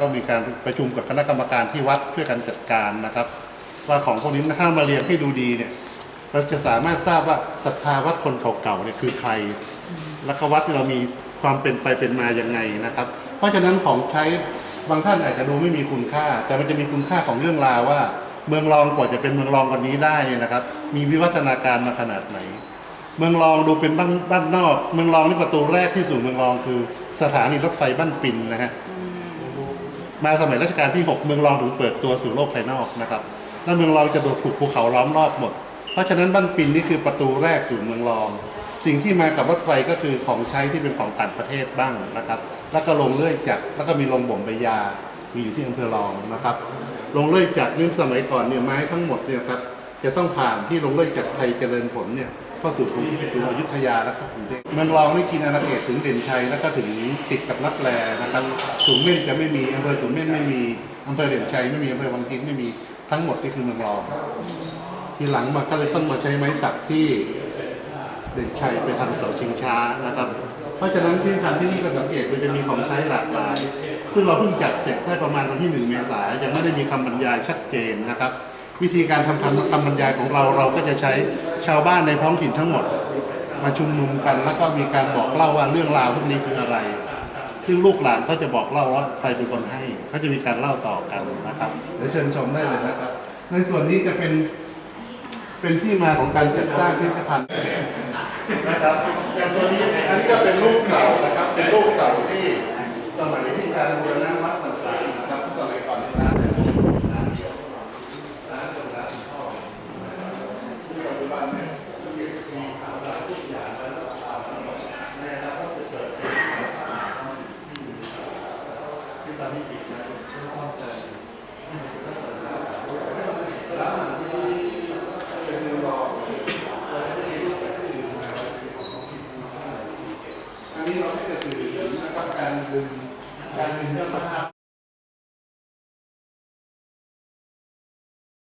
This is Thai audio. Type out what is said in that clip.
ก็มีการประชุมกับคณะกรรมการที่วัดเพื่อการจัดการนะครับ ว่าของพวกนี้ถ้ามาเรียงให้ดูดีเนี่ยเราจะสามารถทราบว่าศรัทธาวัดคนเก่าๆเนี่ยคือใคร แล้วก็วัดเรามีความเป็นไปเป็นมาอยังไงนะครับ เพราะฉะนั้นของใช้บางท่านอาจจะดูไม่มีคุณค่า แต่มันจะมีคุณค่าของเรื่องราวว่า เมืองรองกว่าจะเป็นเมืองรองวันนี้ได้เนี่ยนะครับ มีวิวัฒนาการมาขนาดไหน เมืองรองดูเป็นบ้านบ้านนอก เมืองรองนี่ประตูแรกที่สู่เมืองรองคือ สถานีรถไฟบ้านปินนะฮะ มาสมัยรัชกาลที่ 6 เมืองรองถึงเปิดตัวสู่โลกภายนอกนะครับแล้วเมืองรองจะโดดถูกภูเขาล้อมรอบหมด เพราะฉะนั้นบ้านปินนี่คือประตูแรกสู่เมืองรอง สิ่งที่มากับรถไฟก็คือของใช้ที่เป็นของต่างประเทศบ้างนะครับ แล้วก็ลงเลื่อยจักรแล้วก็มีลงบ่มใบยา มีอยู่ที่อำเภอรองนะครับ ลงเลื่อยจักรนี่สมัยก่อนเนี่ยไม้ทั้งหมดเนี่ยครับจะต้องผ่านที่ลงเลื่อยจักรไทยเจริญผลเนี่ย เข้าสู่กรุงสู่อยุธยาแล้วก็กรุงเทพเมืองรองนี่กินอาณาเขตถึงเด่นชัยแล้วก็ถึงติดกับลับแลนะครับสูงเม่นจะไม่มีอำเภอสูงเม่นไม่มีอำเภอเด่นชัยไม่มีอำเภอวังทินไม่มีทั้งหมดนี่คือเมืองรอง ทีหลังมาก็เลยต้องมาใช้ไม้สักที่เด่นชัยไปทำเสาชิงช้านะครับ เพราะฉะนั้นที่ทางที่นี่ก็สังเกตมันจะมีของใช้หลากหลาย ซึ่งเราเพิ่งจัดเสร็จแค่ประมาณวันที่หนึ่งเมษายนยังไม่ได้มีคำบรรยายชัดเจนนะครับ วิธีการทำคำคำบรรยายของเราเราก็จะใช้ชาวบ้านในท้องถิ่นทั้งหมด มาชุมนุมกันแล้วก็มีการบอกเล่าว่าเรื่องราวพวกนี้คืออะไร ซึ่งลูกหลานเขาจะบอกเล่าว่าใครเป็นคนให้เขาจะมีการเล่าต่อกันนะครับเดี๋ยวเชิญชมได้เลยนะครับ ในส่วนนี้จะเป็นเป็นที่มาของการจัดสร้างพิพิธภัณฑ์นะครับอย่างตัวนี้อันนี้ก็เป็นรูปเก่านะครับเป็นรูปเก่าที่สมัยที่การบูรณะวัดต่างๆนะครับสมัยก่อนนี่นะร้านเดียวร้านตรงร้านพ่อที่ปัจจุบันเนี่ยมีข่าวร้านทุกอย่างแล้วก็ข่าวทั้งหมดในอนาคตจะเกิดเป็นที่ต อนนี้ปิดนะช่วงข้อเสนร้านที่เป็นเมืองรองอันนี้เราก็จะสื่อถึงนะครับการดึงการดึงเจ้าภาพ